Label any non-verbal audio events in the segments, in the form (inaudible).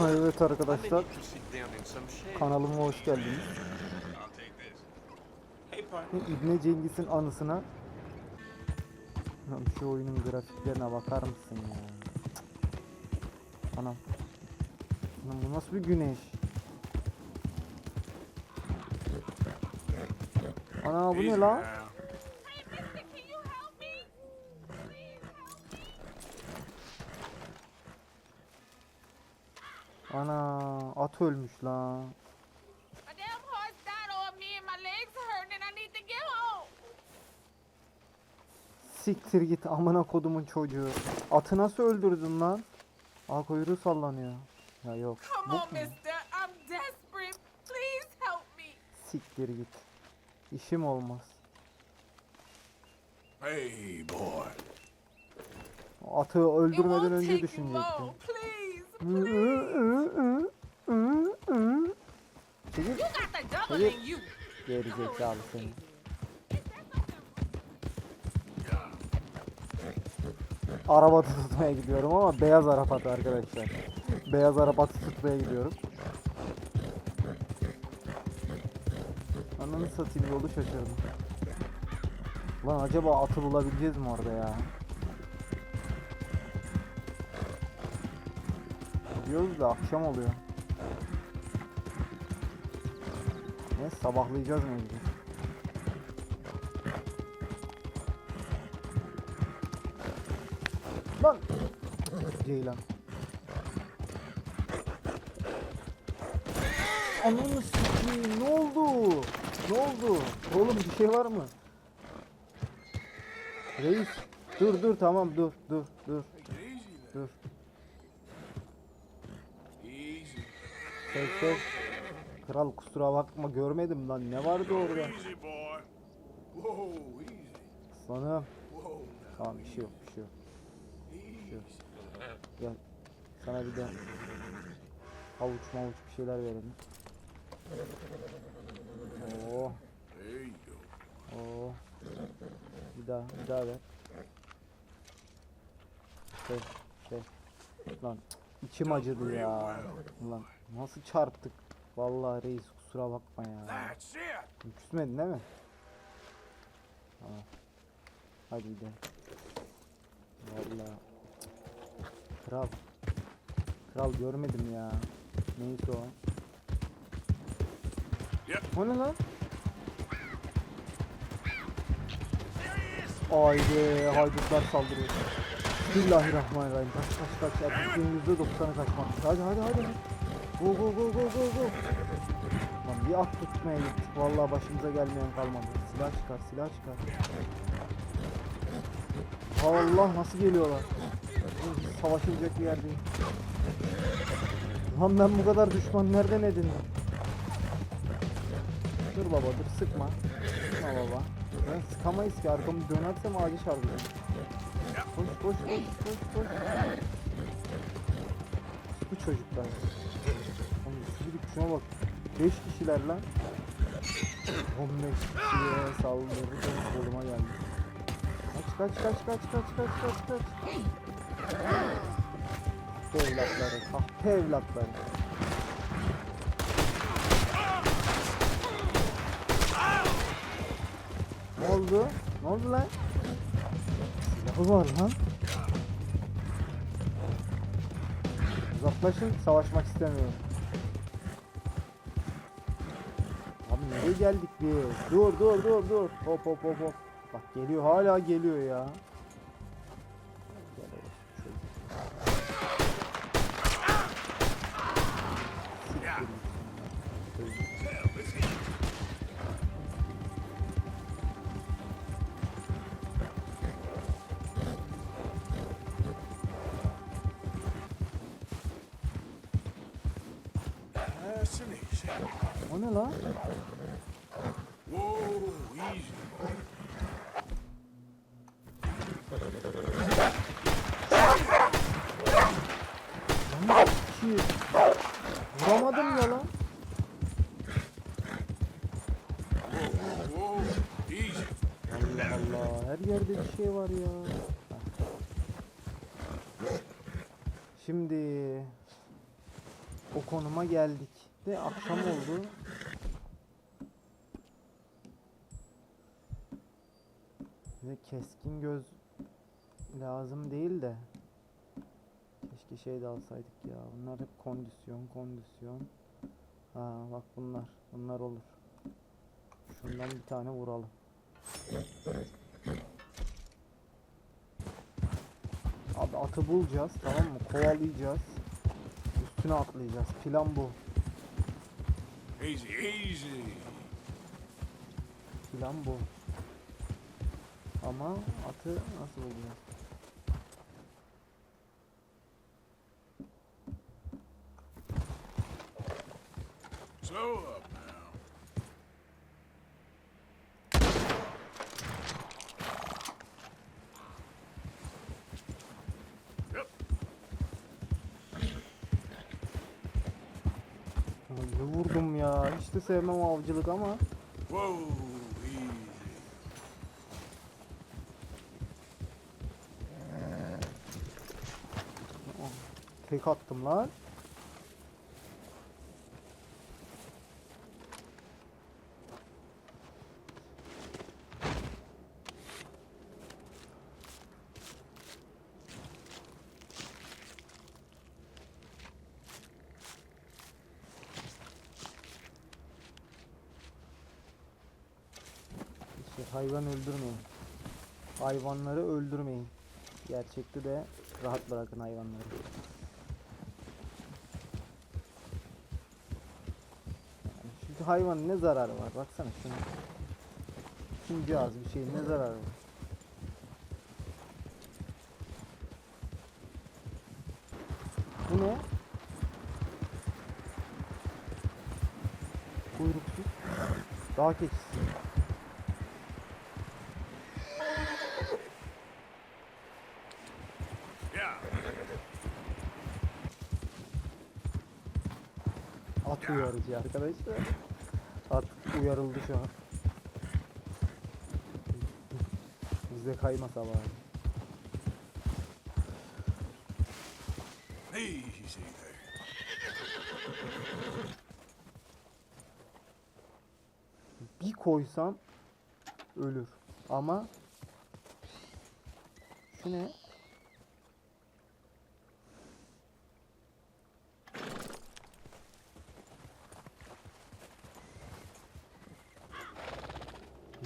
Evet arkadaşlar shit. kanalıma hoş geldiniz. İbne Cengiz'in anısına şu oyunun grafiklerine bakar mısın ya? Anam. Lan bu nasıl bir güneş? Ana bu ne la? now. Hey, mister, can you help me? Please help me. Ana at ölmüş la. My damn horse died on me and my legs hurt and I need to get home. Siktir git amına kodumun çocuğu. Atı nasıl öldürdün lan? Aa kuyruğu sallanıyor. Ya yok. Come on, mu? mister. I'm desperate. Please help me. Siktir git. İşim olmaz. Hey, boy. Atı öldürmeden önce düşünecektim. Çekil. You. Geri zekalı seni. Araba tutmaya gidiyorum ama beyaz arabat arkadaşlar. Beyaz arabatı tutmaya gidiyorum. Ananı satayım yolu şaşırdım. Lan acaba atı bulabileceğiz mi orada ya? Gidiyoruz da akşam oluyor. Ne sabahlayacağız mecbur. Lan! Ceylan. Ananı sikeyim ne oldu? Ne oldu? Oğlum bir şey var mı? Reis dur dur tamam dur dur dur Take it easy now. dur. Easy. Tek tek. Kral kusura bakma görmedim lan ne vardı orada? Easy, boy. Whoa, easy. Sanırım. Whoa, now. Tamam bir şey yok bir şey yok. Gel. Sana bir de havuç mavuç bir şeyler verelim. Oo, oo. Bir daha, bir daha ver. Şey, şey. Lan içim acıdı ya. Lan nasıl çarptık? Vallahi reis kusura bakma ya. Küsmedin değil mi? Tamam. Hadi gidelim. Vallahi. Kral. Kral görmedim ya. Neyse o. O ne lan? Haydi haydutlar saldırıyor. Bismillahirrahmanirrahim. Kaç kaç kaç. Yüzde doksanı kaçmak. Hadi hadi hadi. Go go go go go go. Lan bir at tutmaya gittik. Vallahi başımıza gelmeyen kalmadı. Silah çıkar silah çıkar. Allah nasıl geliyorlar. Savaşılacak bir yerdeyim. Lan ben bu kadar düşman nereden edindim? Dur baba dur sıkma. Sıkma baba. Ben sıkamayız ki arkamı dönersem ağacı çarpacağım. Koş koş koş koş koş. Bu çocuklar. Şuna bak. 5 kişiler lan. 15 kişiye saldırdı. Koluma geldi. Kaç kaç kaç kaç kaç kaç kaç kaç. Evlatları, kahpe evlatları. Ne oldu? Ne oldu lan? Silahı var lan. Uzaklaşın, savaşmak istemiyorum. Geldik biz? Dur dur dur dur. Hop hop hop hop. Bak geliyor hala geliyor ya. And easy. O ne lan? Whoa, easy. Lan iki. Vuramadım ya lan. Allah Allah her yerde bir şey var ya. Şimdi o konuma geldik. De akşam oldu. Bize keskin göz lazım değil de. Keşke şey de alsaydık ya. Bunlar hep kondisyon, kondisyon. Ha bak bunlar. Bunlar olur. Şundan bir tane vuralım. Abi atı bulacağız tamam mı? Kovalayacağız. Üstüne atlayacağız. Plan bu. Easy, easy. Plan bu. Ama atı nasıl bulacağız? Slow Ne vurdum ya. Hiç de sevmem avcılık ama. Whoa. Tek attım lan. İşte hayvan öldürmeyin. Hayvanları öldürmeyin. Gerçekte de rahat bırakın hayvanları. Yani çünkü hayvanın ne zararı var? Baksana şuna. Şunca az bir şeyin ne zararı var? Bu ne? Kuyruksuz. Dağ keçisi. At uyarıcı arkadaşlar. At uyarıldı şu an. Bize kaymasa bari. Easy there. Bir koysam ölür. Ama şu ne?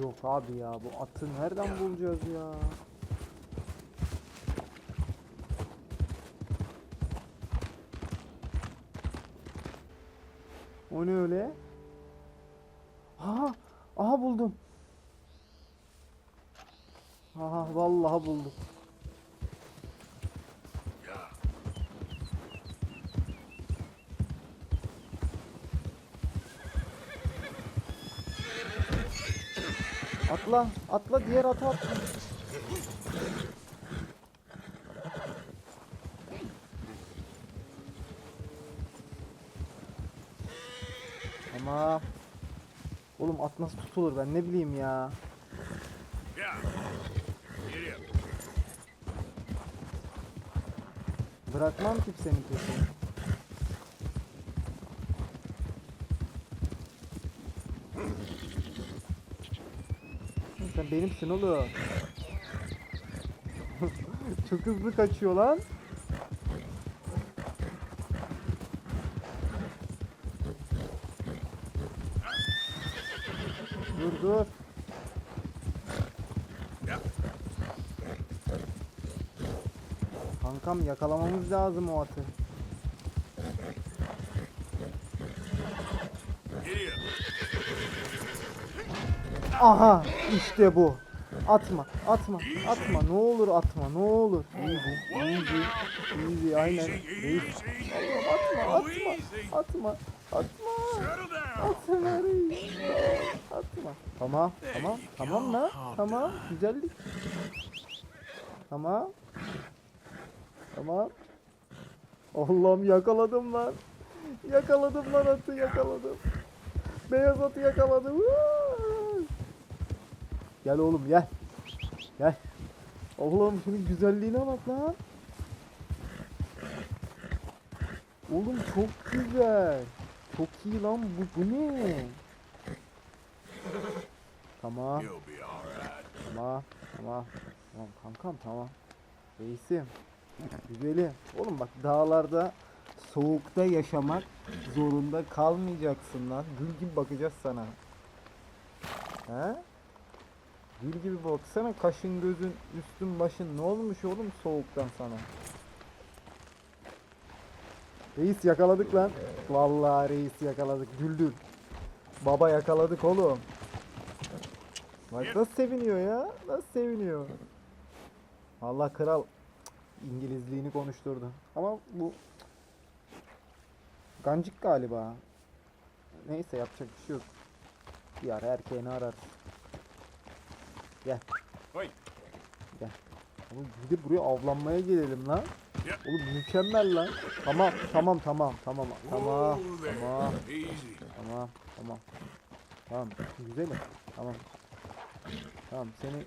Yok abi ya bu atı nereden bulacağız ya? O ne öyle? Aha, aha buldum. Aha vallahi buldum. Yeah. Atla, atla diğer ata atla. Ama Oğlum at nasıl tutulur ben ne bileyim ya. Bırakmam ki senin peşini. Sen benimsin oğlum. (laughs) Çok hızlı kaçıyor lan. Dur dur. Kankam yakalamamız lazım o atı. Get up. Aha işte bu. Atma, atma, atma. Ne olur atma, ne olur. Easy, easy, easy. Aynen. Easy. easy. Atma, atma, atma, atma. Atma reis. Atma. Tamam, tamam, tamam lan. Tamam, güzellik. Tamam. Tamam. Allah'ım yakaladım lan. Yakaladım lan atı yakaladım. Beyaz atı yakaladım. Vuuu. Gel oğlum gel. Gel. Allah'ım şunun güzelliğine bak lan. Oğlum çok güzel. Çok iyi lan bu, bu ne? Tamam. Tamam, tamam. Tamam kankam tamam. Reisim. Güzelim. Oğlum bak dağlarda soğukta yaşamak zorunda kalmayacaksın lan. Gül gibi bakacağız sana. He? Gül gibi baksana kaşın gözün üstün başın ne olmuş oğlum soğuktan sana? Reis yakaladık lan. Vallahi reis yakaladık. Güldür. Baba yakaladık oğlum. Bak nasıl seviniyor ya? Nasıl seviniyor? Allah kral İngilizliğini konuşturdu. Ama bu gancık galiba. Neyse yapacak bir şey yok. Bir erkeğini arar. Gel. Wait. Gel. Oğlum de buraya avlanmaya gelelim lan. Oğlum mükemmel lan. Tamam tamam tamam tamam tamam tamam. tamam tamam. Tamam güzelim tamam. Tamam seni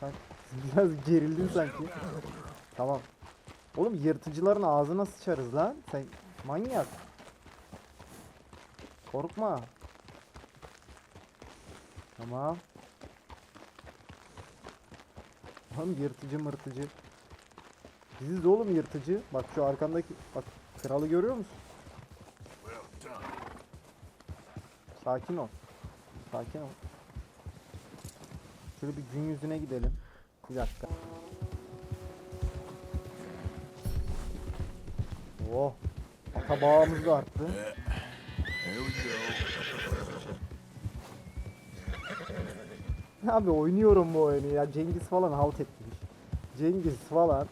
sen (laughs) biraz gerildin sanki. Tamam. Oğlum yırtıcıların ağzına sıçarız lan. Sen manyak. Korkma. Tamam Oğlum yırtıcı mırtıcı Biziz oğlum yırtıcı bak şu arkandaki bak kralı görüyor musun. Sakin ol. Sakin ol. Şöyle bir gün yüzüne gidelim. Bir dakika. Oh. Ata bağımız da arttı. (laughs) Abi oynuyorum bu oyunu ya. Cengiz falan halt etmiş. Cengiz falan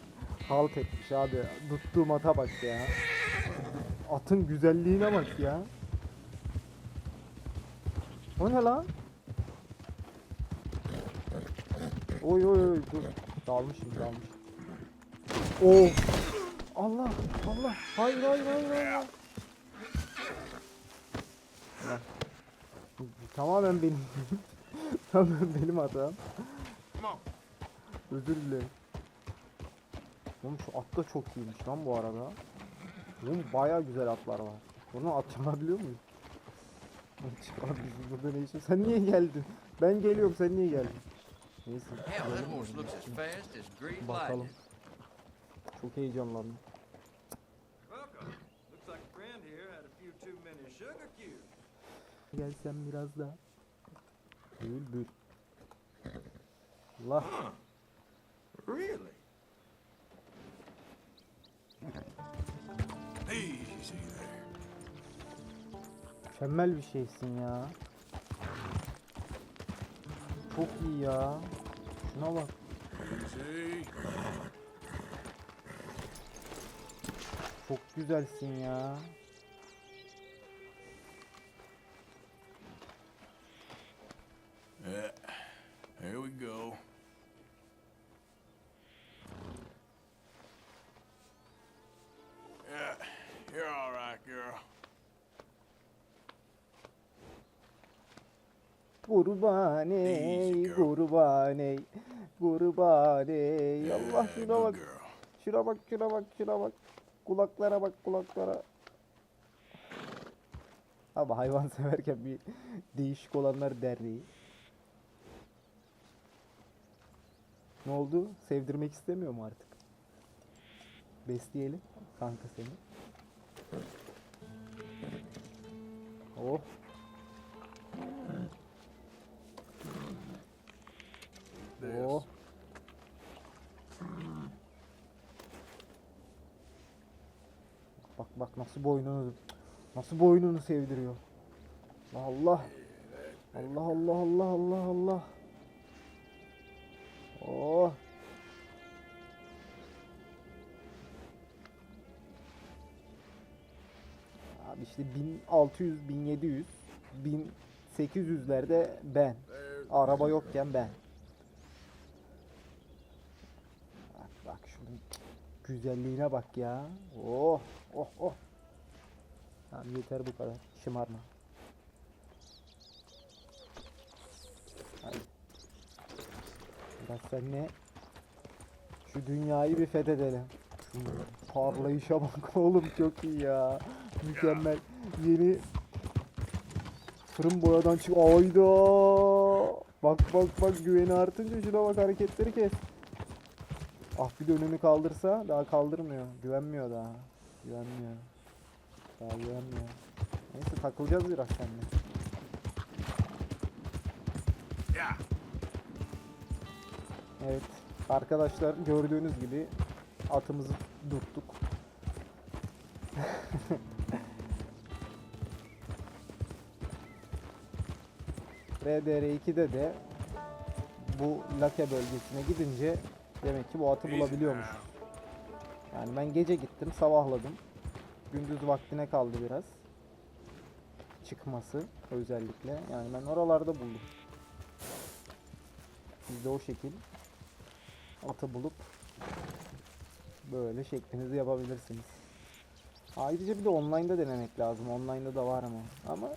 halt etmiş abi. Tuttuğum ata bak ya. Atın güzelliğine bak ya. O ne lan? Oy oy oy dur. Dalmışım dalmışım. Oh. Allah Allah. Hayır hayır hayır hayır. Tamamen benim. (laughs) (laughs) tamamen benim hatam. Özür dilerim. Oğlum şu at da çok iyiymiş lan bu arada. Oğlum baya güzel atlar var. Bunu at çalabiliyor muyuz? Çıkar bizim burada ne işin? Sen niye geldin? Ben geliyorum sen niye geldin? Neyse. Bakalım. Çok heyecanlandım. Gelsen biraz daha. Bülbül. Allah. Really? Mükemmel bir şeysin ya. Çok iyi ya. Şuna bak. Çok güzelsin ya. Kurbaney, Easy girl. kurbaney, kurbaney. Allah Yeah, şuna bak, şuna bak, şuna bak, şuna bak. Kulaklara bak, kulaklara. Abi hayvan (laughs) severken bir değişik olanlar derneği. Ne oldu? Sevdirmek istemiyor mu artık? Besleyelim kanka seni. Nasıl boynunu nasıl boynunu sevdiriyor. Allah. Allah Allah Allah Allah Allah. Oh. Abi işte 1600, 1700, 1800'lerde ben. Araba yokken ben. Bak bak şunun güzelliğine bak ya. Oh oh oh. Tamam yeter bu kadar. Şımarma. Hadi. Biraz seninle şu dünyayı bir fethedelim. Parlayışa bak oğlum çok iyi ya. Mükemmel. Yeni fırın boyadan çık. Ayda. Bak bak bak güveni artınca şuna bak hareketleri kes. Ah bir de önünü kaldırsa daha kaldırmıyor. Güvenmiyor daha. Güvenmiyor. Daha güvenmiyor. Neyse takılacağız biraz seninle. Evet. Arkadaşlar gördüğünüz gibi atımızı tuttuk. (laughs) RDR2'de de bu Lake bölgesine gidince demek ki bu atı bulabiliyormuş. Yani ben gece gittim, sabahladım. Gündüz vaktine kaldı biraz. Çıkması özellikle. Yani ben oralarda buldum. Siz de o şekil atı bulup böyle şeklinizi yapabilirsiniz. Ayrıca bir de online'da denemek lazım. Online'da da var mı? Ama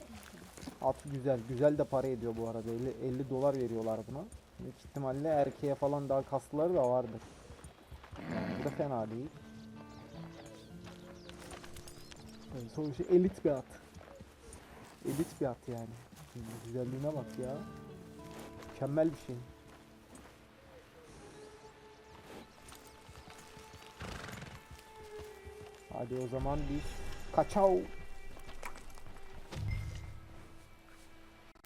at güzel. Güzel de para ediyor bu arada. 50, 50 dolar veriyorlar buna. Büyük ihtimalle erkeğe falan daha kaslıları da vardır. Bu da fena değil. Yani sonuçta elit bir at. Elit bir at yani. Güzelliğine bak ya. Mükemmel bir şey. Hadi o zaman biz kaçav.